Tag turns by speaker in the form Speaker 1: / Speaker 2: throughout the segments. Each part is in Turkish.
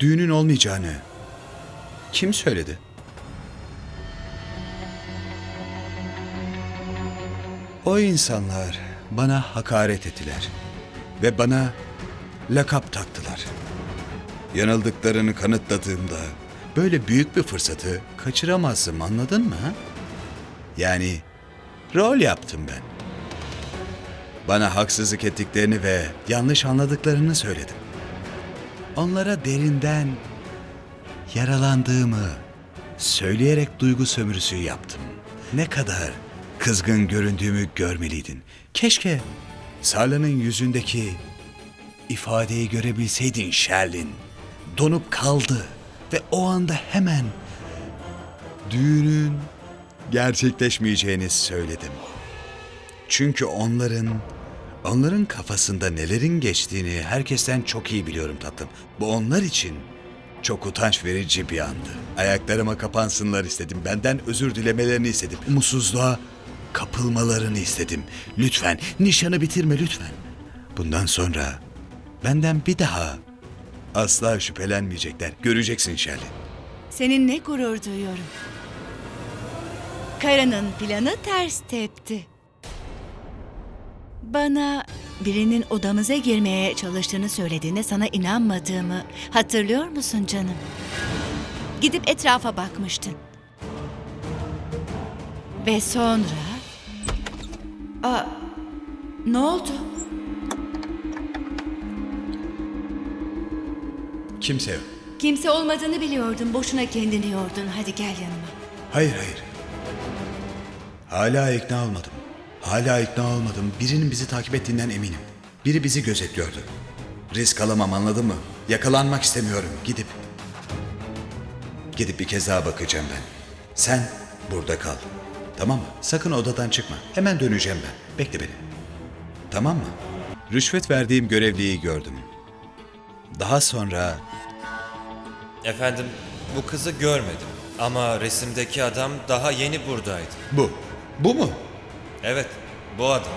Speaker 1: düğünün olmayacağını kim söyledi? O insanlar bana hakaret ettiler ve bana lakap taktılar. Yanıldıklarını kanıtladığımda böyle büyük bir fırsatı kaçıramazsın anladın mı? Yani rol yaptım ben. Bana haksızlık ettiklerini ve yanlış anladıklarını söyledim. Onlara derinden yaralandığımı söyleyerek duygu sömürüsü yaptım. Ne kadar kızgın göründüğümü görmeliydin. Keşke Sarla'nın yüzündeki ifadeyi görebilseydin Sherlin. Donup kaldı ve o anda hemen düğünün gerçekleşmeyeceğini söyledim. Çünkü onların onların kafasında nelerin geçtiğini herkesten çok iyi biliyorum tatlım. Bu onlar için çok utanç verici bir andı. Ayaklarıma kapansınlar istedim. Benden özür dilemelerini istedim. Umutsuzluğa kapılmalarını istedim. Lütfen nişanı bitirme lütfen. Bundan sonra benden bir daha asla şüphelenmeyecekler. Göreceksin Shirley.
Speaker 2: Seninle gurur duyuyorum. Kara'nın planı ters tepti. Bana birinin odamıza girmeye çalıştığını söylediğinde sana inanmadığımı hatırlıyor musun canım? Gidip etrafa bakmıştın. Ve sonra... Aa, ne oldu?
Speaker 1: Kimse yok.
Speaker 2: Kimse olmadığını biliyordun. Boşuna kendini yordun. Hadi gel yanıma.
Speaker 1: Hayır hayır. Hala ikna olmadım. Hala ikna olmadım. Birinin bizi takip ettiğinden eminim. Biri bizi gözetliyordu. Risk alamam anladın mı? Yakalanmak istemiyorum. Gidip... Gidip bir kez daha bakacağım ben. Sen burada kal. Tamam mı? Sakın odadan çıkma. Hemen döneceğim ben. Bekle beni. Tamam mı? Rüşvet verdiğim görevliyi gördüm. Daha sonra
Speaker 3: Efendim, bu kızı görmedim. Ama resimdeki adam daha yeni buradaydı.
Speaker 1: bu. Bu mu?
Speaker 3: Evet, bu adam.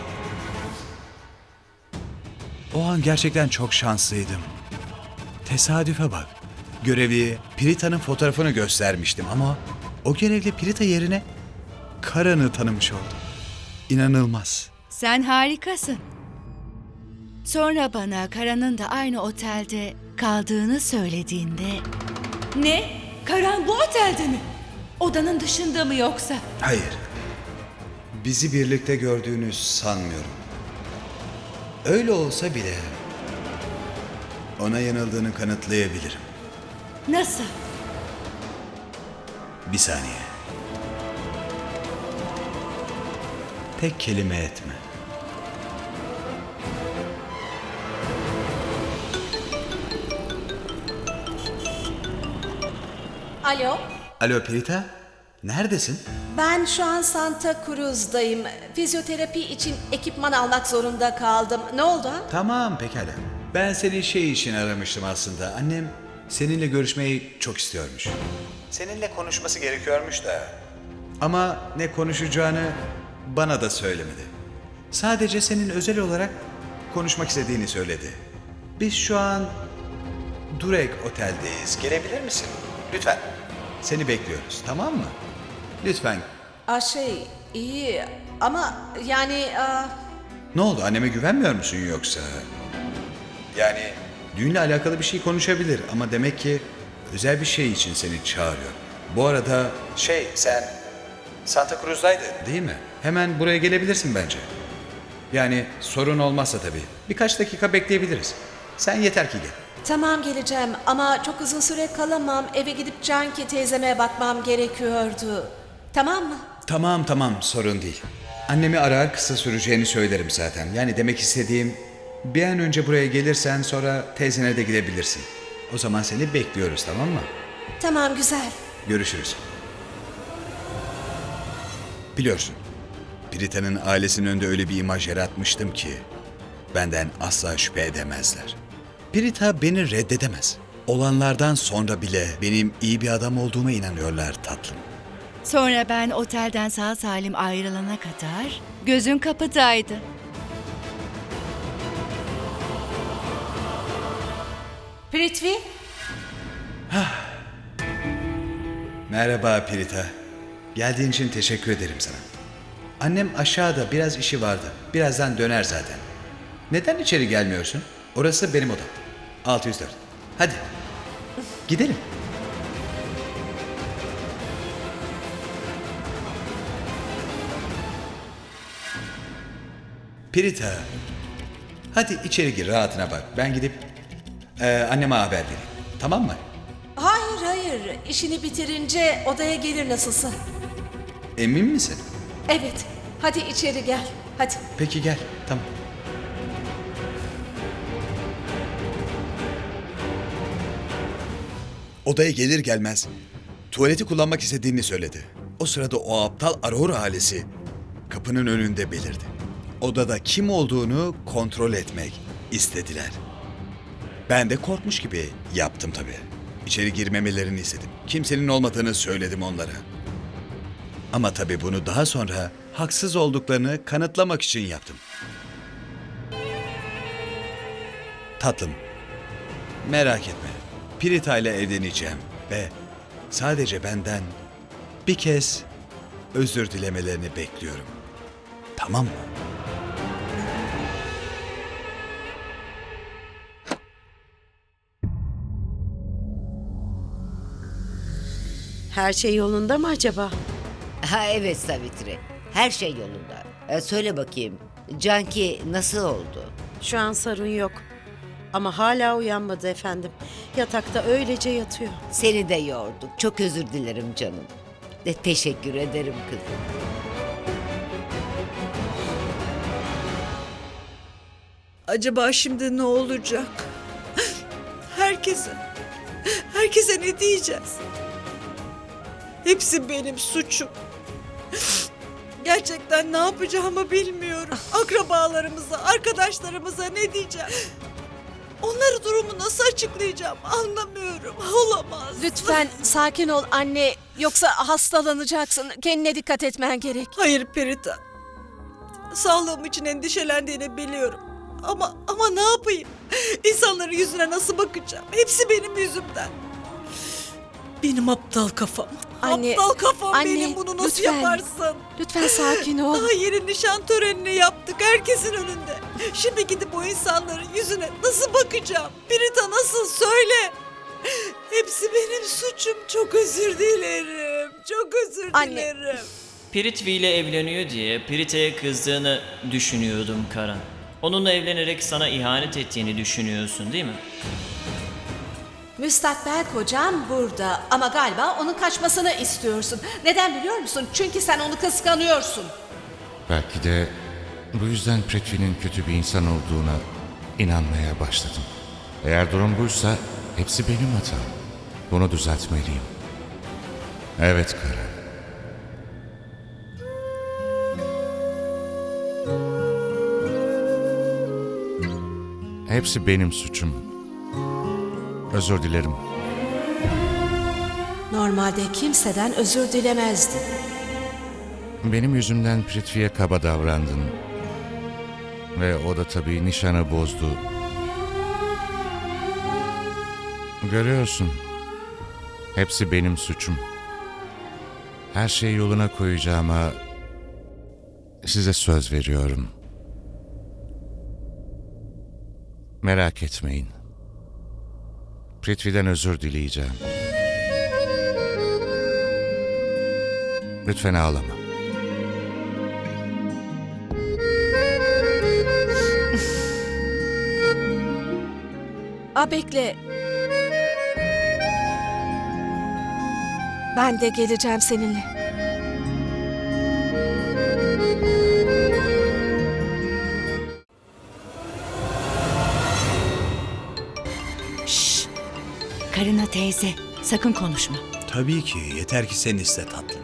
Speaker 1: O an gerçekten çok şanslıydım. Tesadüfe bak. Görevliye Pirita'nın fotoğrafını göstermiştim ama o görevli Pirita yerine Karan'ı tanımış oldu. İnanılmaz.
Speaker 2: Sen harikasın. Sonra bana Karan'ın da aynı otelde kaldığını söylediğinde... Ne? Karan bu otelde mi? Odanın dışında mı yoksa?
Speaker 1: Hayır. Bizi birlikte gördüğünü sanmıyorum. Öyle olsa bile ona yanıldığını kanıtlayabilirim.
Speaker 2: Nasıl?
Speaker 1: Bir saniye. Tek kelime etme.
Speaker 4: Alo,
Speaker 1: Alo Pirita, neredesin?
Speaker 4: ben şu an Santa Cruz'dayım. Fizyoterapi için ekipman almak zorunda kaldım. Ne oldu?
Speaker 1: Tamam pekala. Ben seni şey için aramıştım aslında. Annem seninle görüşmeyi çok istiyormuş. Seninle konuşması gerekiyormuş da. Ama ne konuşacağını bana da söylemedi. Sadece senin özel olarak konuşmak istediğini söyledi. Biz şu an Durek Otel'deyiz. Gelebilir misin? Lütfen. Seni bekliyoruz tamam mı? Lütfen.
Speaker 4: Aa, şey, iyi ama yani... aa,
Speaker 1: Ne oldu? Anneme güvenmiyor musun yoksa? Yani düğünle alakalı bir şey konuşabilir ama demek ki özel bir şey için seni çağırıyor. Bu arada şey sen Santa Cruz'daydın değil mi? Hemen buraya gelebilirsin bence. Yani sorun olmazsa tabii. Birkaç dakika bekleyebiliriz. Sen yeter ki gel.
Speaker 4: tamam geleceğim ama çok uzun süre kalamam. Eve gidip Canki teyzeme bakmam gerekiyordu. Tamam mı?
Speaker 1: Tamam tamam sorun değil. Annemi arar kısa süreceğini söylerim zaten. Yani demek istediğim bir an önce buraya gelirsen sonra teyzene de gidebilirsin. O zaman seni bekliyoruz tamam mı?
Speaker 4: Tamam güzel.
Speaker 1: Görüşürüz. Biliyorsun, Pirita'nın ailesinin önünde öyle bir imaj yaratmıştım ki benden asla şüphe edemezler. Pirita beni reddedemez. Olanlardan sonra bile benim iyi bir adam olduğuma inanıyorlar tatlım.
Speaker 2: Sonra ben otelden sağ salim ayrılana kadar gözün kapıdaydı.
Speaker 4: Prithvi,
Speaker 1: Merhaba Pirita. Geldiğin için teşekkür ederim sana. Annem aşağıda biraz işi vardı. Birazdan döner zaten. Neden içeri gelmiyorsun? Orası benim odam. 604. Hadi. Gidelim. Pirita. Hadi içeri gir rahatına bak. Ben gidip eee, anneme haber vereyim. Tamam mı?
Speaker 4: Hayır hayır. İşini bitirince odaya gelir nasılsa.
Speaker 1: Emin misin?
Speaker 4: Evet. Hadi içeri gel. Hadi.
Speaker 1: Peki gel. Tamam. Odaya gelir gelmez tuvaleti kullanmak istediğini söyledi. O sırada o aptal Aurora ailesi kapının önünde belirdi. Odada kim olduğunu kontrol etmek istediler. Ben de korkmuş gibi yaptım tabii. İçeri girmemelerini istedim. Kimsenin olmadığını söyledim onlara. Ama tabii bunu daha sonra haksız olduklarını kanıtlamak için yaptım. Tatlım, merak etme. Pirita ile evleneceğim ve sadece benden bir kez özür dilemelerini bekliyorum. Tamam mı?
Speaker 5: Her şey yolunda mı acaba?
Speaker 6: Ha evet Savitri. Her şey yolunda. E, söyle bakayım. Canki nasıl oldu?
Speaker 5: Şu an sorun yok. Ama hala uyanmadı efendim. Yatakta öylece yatıyor.
Speaker 6: Seni de yorduk. Çok özür dilerim canım. De teşekkür ederim kızım.
Speaker 7: Acaba şimdi ne olacak? Herkese, herkese ne diyeceğiz? Hepsi benim suçum. Gerçekten ne yapacağımı bilmiyorum. Akrabalarımıza, arkadaşlarımıza ne diyeceğim? Onları durumu nasıl açıklayacağım anlamıyorum. Olamaz.
Speaker 4: Lütfen sakin ol anne. Yoksa hastalanacaksın. Kendine dikkat etmen gerek.
Speaker 7: Hayır Perita. Sağlığım için endişelendiğini biliyorum. Ama ama ne yapayım? İnsanların yüzüne nasıl bakacağım? Hepsi benim yüzümden. Benim aptal kafam.
Speaker 4: Anne,
Speaker 7: aptal kafam
Speaker 4: anne,
Speaker 7: benim bunu nasıl
Speaker 4: lütfen.
Speaker 7: yaparsın?
Speaker 4: Lütfen sakin ol.
Speaker 7: Daha yeni nişan törenini yaptık herkesin önünde. Şimdi gidip o insanların yüzüne nasıl bakacağım? Pirita nasıl söyle? Hepsi benim suçum. Çok özür dilerim. Çok özür
Speaker 4: Anne.
Speaker 7: dilerim.
Speaker 8: Piritvi ile evleniyor diye Pirita'ya kızdığını düşünüyordum Karan. Onunla evlenerek sana ihanet ettiğini düşünüyorsun değil mi?
Speaker 4: Müstakbel kocam burada ama galiba onun kaçmasını istiyorsun. Neden biliyor musun? Çünkü sen onu kıskanıyorsun.
Speaker 9: Belki de bu yüzden Prithvi'nin kötü bir insan olduğuna inanmaya başladım. Eğer durum buysa hepsi benim hatam. Bunu düzeltmeliyim. Evet Kara. Hepsi benim suçum. Özür dilerim.
Speaker 4: Normalde kimseden özür dilemezdin.
Speaker 9: Benim yüzümden Prithvi'ye kaba davrandın. Ve o da tabii nişanı bozdu. Görüyorsun. Hepsi benim suçum. Her şeyi yoluna koyacağıma size söz veriyorum. Merak etmeyin. Prithvi'den özür dileyeceğim. Lütfen ağlama.
Speaker 4: A bekle. Ben de geleceğim seninle.
Speaker 2: Teyze, sakın konuşma.
Speaker 1: Tabii ki. Yeter ki sen iste tatlım.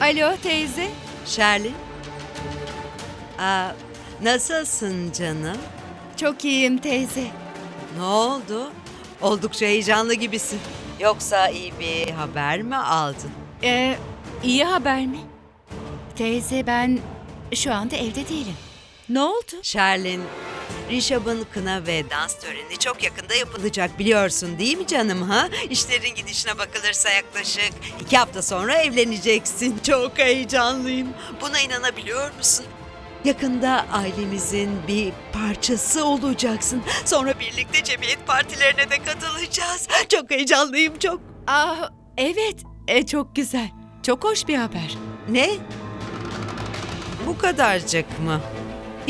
Speaker 2: Alo teyze.
Speaker 10: Şerli. Aa, nasılsın canım?
Speaker 2: Çok iyiyim teyze.
Speaker 10: Ne oldu? Oldukça heyecanlı gibisin. Yoksa iyi bir haber mi aldın?
Speaker 2: Ee, iyi haber mi? Teyze ben şu anda evde değilim. Ne oldu?
Speaker 10: Şerlin, Rişab'ın kına ve dans töreni çok yakında yapılacak biliyorsun değil mi canım ha? İşlerin gidişine bakılırsa yaklaşık iki hafta sonra evleneceksin. Çok heyecanlıyım. Buna inanabiliyor musun? Yakında ailemizin bir parçası olacaksın. Sonra birlikte cemiyet partilerine de katılacağız. Çok heyecanlıyım çok.
Speaker 2: Ah evet e, çok güzel. Çok hoş bir haber.
Speaker 10: Ne? Bu kadarcık mı?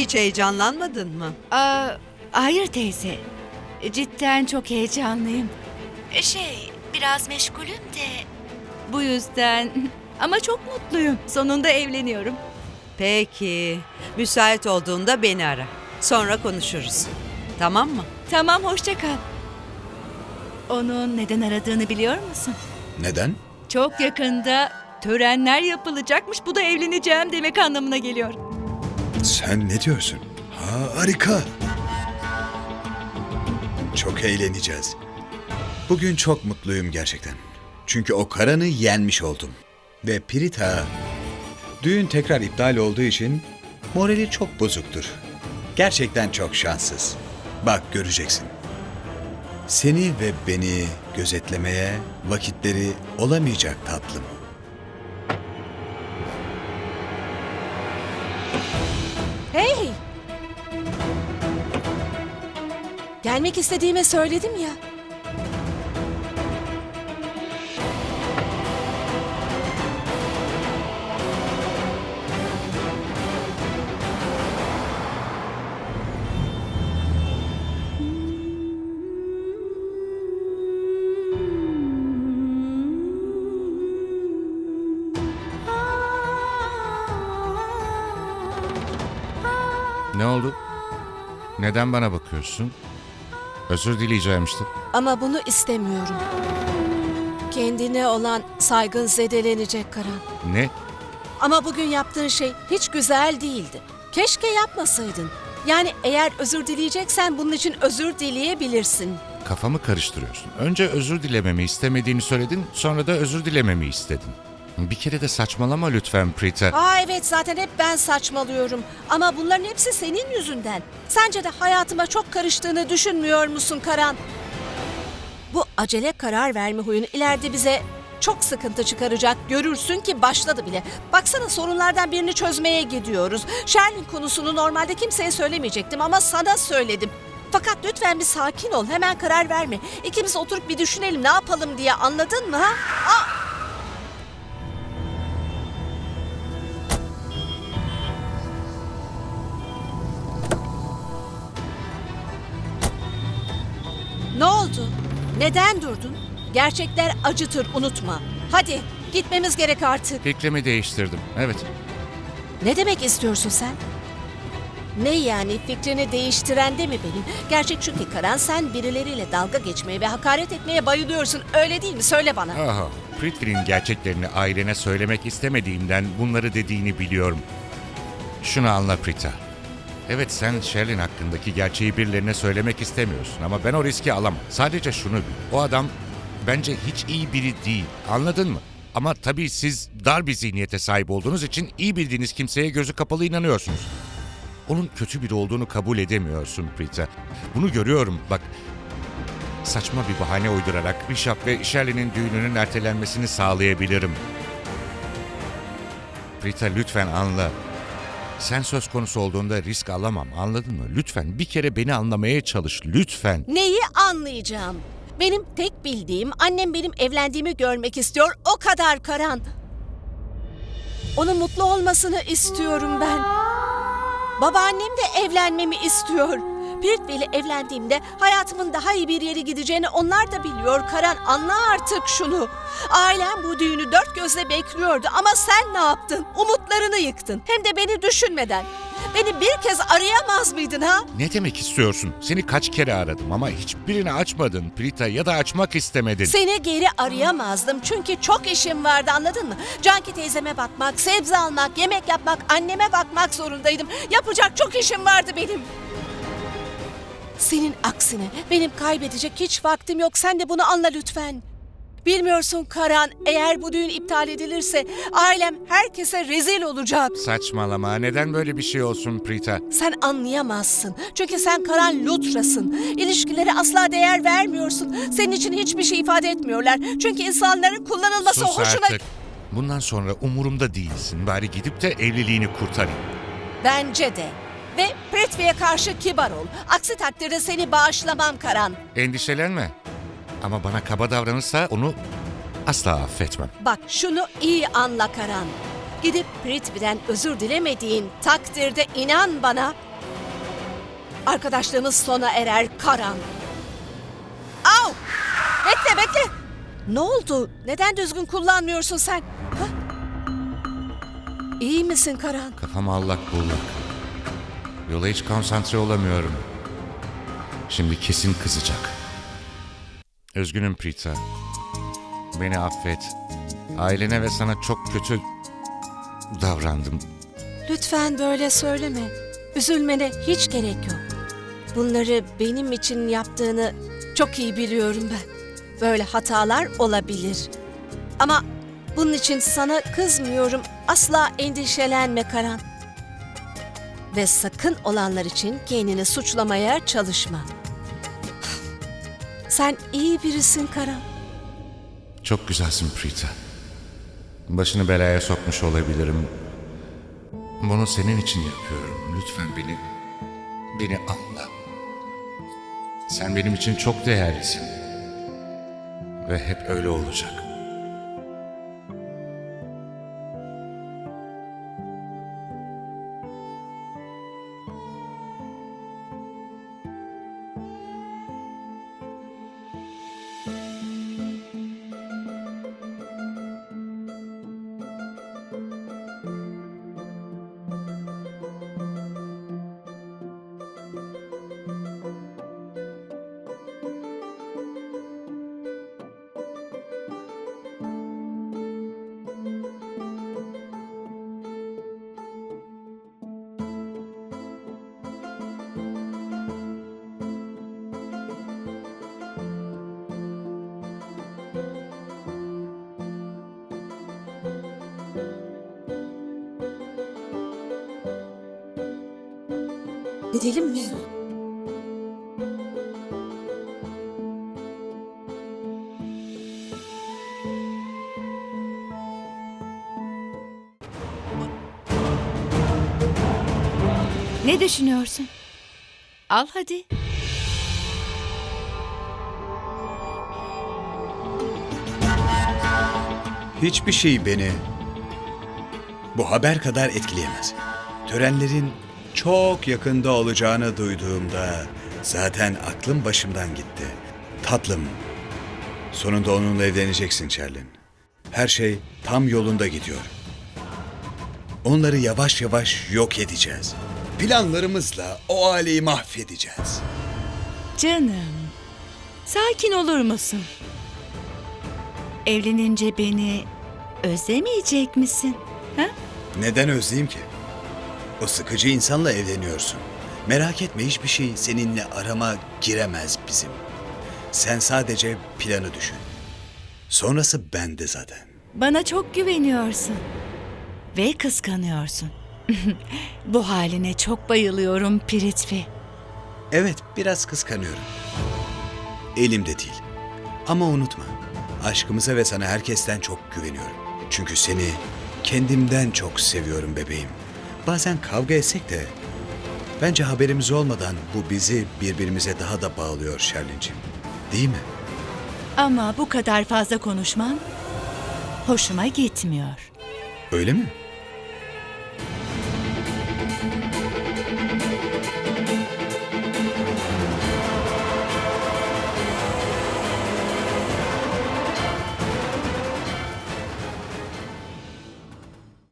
Speaker 10: Hiç heyecanlanmadın mı?
Speaker 2: Aa, hayır teyze. Cidden çok heyecanlıyım. E, Şey, biraz meşgulüm de. Bu yüzden ama çok mutluyum. Sonunda evleniyorum.
Speaker 10: Peki. Müsait olduğunda beni ara. Sonra konuşuruz. Tamam mı?
Speaker 2: Tamam, hoşça kal. Onun neden aradığını biliyor musun?
Speaker 1: Neden?
Speaker 2: Çok yakında törenler yapılacakmış. Bu da evleneceğim demek anlamına geliyor.
Speaker 1: Sen ne diyorsun? Ha, harika. Çok eğleneceğiz. Bugün çok mutluyum gerçekten. Çünkü o Karan'ı yenmiş oldum. Ve Prita, düğün tekrar iptal olduğu için morali çok bozuktur. Gerçekten çok şanssız. Bak göreceksin. Seni ve beni gözetlemeye vakitleri olamayacak tatlım.
Speaker 4: Gelmek istediğimi söyledim ya.
Speaker 9: Ne oldu? Neden bana bakıyorsun? Özür dileyeceğim işte.
Speaker 4: Ama bunu istemiyorum. Kendine olan saygın zedelenecek Karan.
Speaker 9: Ne?
Speaker 4: Ama bugün yaptığın şey hiç güzel değildi. Keşke yapmasaydın. Yani eğer özür dileyeceksen bunun için özür dileyebilirsin.
Speaker 9: Kafamı karıştırıyorsun. Önce özür dilememi istemediğini söyledin, sonra da özür dilememi istedin. Bir kere de saçmalama lütfen Prita.
Speaker 4: Aa evet zaten hep ben saçmalıyorum. Ama bunların hepsi senin yüzünden. Sence de hayatıma çok karıştığını düşünmüyor musun Karan? Bu acele karar verme huyun ileride bize çok sıkıntı çıkaracak. Görürsün ki başladı bile. Baksana sorunlardan birini çözmeye gidiyoruz. Sherlin konusunu normalde kimseye söylemeyecektim ama sana söyledim. Fakat lütfen bir sakin ol. Hemen karar verme. İkimiz oturup bir düşünelim ne yapalım diye anladın mı ha? Aa! Neden durdun? Gerçekler acıtır unutma. Hadi gitmemiz gerek artık.
Speaker 9: Fikrimi değiştirdim. Evet.
Speaker 4: Ne demek istiyorsun sen? Ne yani fikrini değiştiren de mi benim? Gerçek şu ki Karan sen birileriyle dalga geçmeye ve hakaret etmeye bayılıyorsun. Öyle değil mi? Söyle bana.
Speaker 9: Aha. Prithvir'in gerçeklerini ailene söylemek istemediğimden bunları dediğini biliyorum. Şunu anla Prita. Evet sen Sherlin hakkındaki gerçeği birilerine söylemek istemiyorsun ama ben o riski alamam. Sadece şunu bil. O adam bence hiç iyi biri değil. Anladın mı? Ama tabii siz dar bir zihniyete sahip olduğunuz için iyi bildiğiniz kimseye gözü kapalı inanıyorsunuz. Onun kötü biri olduğunu kabul edemiyorsun Prita. Bunu görüyorum bak. Saçma bir bahane uydurarak Rişap ve Shirley'nin düğününün ertelenmesini sağlayabilirim. Prita lütfen anla. Sen söz konusu olduğunda risk alamam anladın mı? Lütfen bir kere beni anlamaya çalış lütfen.
Speaker 4: Neyi anlayacağım? Benim tek bildiğim annem benim evlendiğimi görmek istiyor. O kadar Karan. Onun mutlu olmasını istiyorum ben. Babaannem de evlenmemi istiyor. Piritvi ile evlendiğimde hayatımın daha iyi bir yere gideceğini onlar da biliyor. Karan anla artık şunu. Ailem bu düğünü dört gözle bekliyordu ama sen ne yaptın? Umutlarını yıktın. Hem de beni düşünmeden. Beni bir kez arayamaz mıydın ha?
Speaker 9: Ne demek istiyorsun? Seni kaç kere aradım ama hiçbirini açmadın Prita ya da açmak istemedin.
Speaker 4: Seni geri arayamazdım çünkü çok işim vardı anladın mı? Canki teyzeme bakmak, sebze almak, yemek yapmak, anneme bakmak zorundaydım. Yapacak çok işim vardı benim. Senin aksine benim kaybedecek hiç vaktim yok. Sen de bunu anla lütfen. Bilmiyorsun Karan, eğer bu düğün iptal edilirse ailem herkese rezil olacak.
Speaker 9: Saçmalama. Neden böyle bir şey olsun Prita?
Speaker 4: Sen anlayamazsın. Çünkü sen Karan Lutra'sın. İlişkilere asla değer vermiyorsun. Senin için hiçbir şey ifade etmiyorlar. Çünkü insanların kullanılması
Speaker 9: Sus
Speaker 4: hoşuna...
Speaker 9: artık. Bundan sonra umurumda değilsin. Bari gidip de evliliğini kurtarayım.
Speaker 4: Bence de. Ve Prithvi'ye karşı kibar ol. Aksi takdirde seni bağışlamam Karan.
Speaker 9: Endişelenme. Ama bana kaba davranırsa onu asla affetmem.
Speaker 4: Bak şunu iyi anla Karan. Gidip Prithvi'den özür dilemediğin takdirde inan bana arkadaşlığımız sona erer Karan. Au! Bekle bekle. Ne oldu? Neden düzgün kullanmıyorsun sen? Ha? İyi misin Karan?
Speaker 9: Kafam allak bullak. Yola hiç konsantre olamıyorum. Şimdi kesin kızacak. Üzgünüm Prita. Beni affet. Ailene ve sana çok kötü davrandım.
Speaker 4: Lütfen böyle söyleme. Üzülmene hiç gerek yok. Bunları benim için yaptığını çok iyi biliyorum ben. Böyle hatalar olabilir. Ama bunun için sana kızmıyorum. Asla endişelenme Karan. Ve sakın olanlar için kendini suçlamaya çalışma. Sen iyi birisin Karan.
Speaker 9: Çok güzelsin Prita. Başını belaya sokmuş olabilirim. Bunu senin için yapıyorum. Lütfen beni, beni anla. Sen benim için çok değerlisin. Ve hep öyle olacak.
Speaker 4: Gidelim mi?
Speaker 2: Ne düşünüyorsun? Al hadi.
Speaker 1: Hiçbir şey beni bu haber kadar etkileyemez. Törenlerin çok yakında olacağını duyduğumda zaten aklım başımdan gitti. Tatlım, sonunda onunla evleneceksin Çerlin. Her şey tam yolunda gidiyor. Onları yavaş yavaş yok edeceğiz. Planlarımızla o aileyi mahvedeceğiz.
Speaker 2: Canım, sakin olur musun? Evlenince beni özlemeyecek misin? Ha?
Speaker 1: Neden özleyeyim ki? O sıkıcı insanla evleniyorsun. Merak etme hiçbir şey seninle arama giremez bizim. Sen sadece planı düşün. Sonrası bende zaten.
Speaker 2: Bana çok güveniyorsun. Ve kıskanıyorsun. Bu haline çok bayılıyorum Piritvi.
Speaker 1: Evet biraz kıskanıyorum. Elimde değil. Ama unutma. Aşkımıza ve sana herkesten çok güveniyorum. Çünkü seni kendimden çok seviyorum bebeğim. Bazen kavga etsek de bence haberimiz olmadan bu bizi birbirimize daha da bağlıyor Şerlin'ciğim. Değil mi?
Speaker 2: Ama bu kadar fazla konuşman hoşuma gitmiyor.
Speaker 1: Öyle mi?